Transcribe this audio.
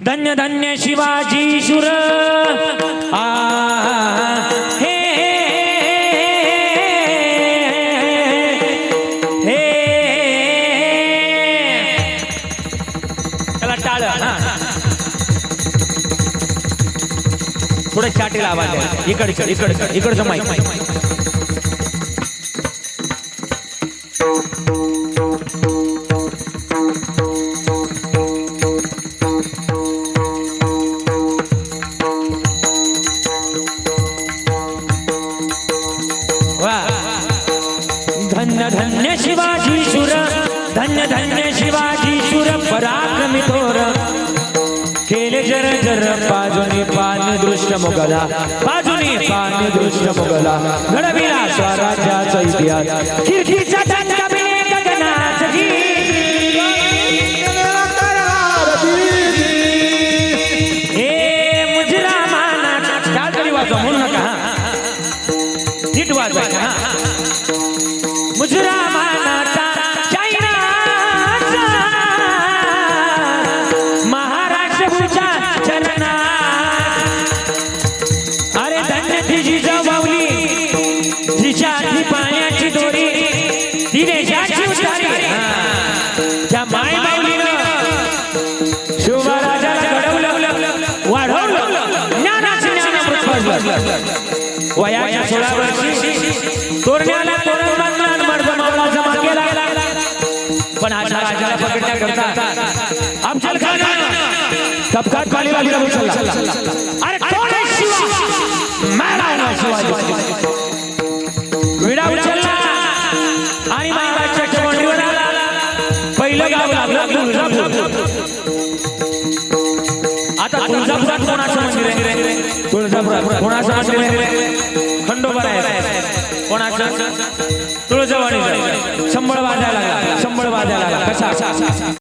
धन्य धन्य शिवाजी शुर आ हे हे. त्याला टाळ पुढे थोडं चाटीला आवाज इकडचं इकड इकड इकड इकड इकडचं धन्य धन्य शिवाजी सुर धन्य धन्य शिवाजी सुर पराक्रमी थोर. केले जर जर बाजूनी पान दृष्ट मुगला बाजूनी पान दृष्ट मुगला. घडविला स्वराज्याचा इतिहास कीर्तीचा टंका बिने गगनाच हे मुजरा माना टाळ वाजवा म्हणू नका हा. नीट वाजवा हा. मुजरा मानाचा अरे धन्य तिची जमावली तिच्या आधी पाण्याची दोरी तिने देशाची उतारी त्या माय माऊलीनं शिवराजाला घडवलं वाढवलं ज्ञानाचे वयाच्या सोळा वर्षी तोरण्याला तोरण अफजल खान उचलला अरे कोण आहे शिवा? मला आहे ना शिवाजी. विडा उचलला. आणि आला. पहिलं गाव लागलं तुळजापूर. आता तुळजापुरात कोणाचं मंदिर आहे? तुळजापुरात कोणाचं मंदिर आहे? खंडोबा आहे कोणाचं? तुळजावाणी शंभर वाजायला लागला. शंभर वाजायला लागला कसा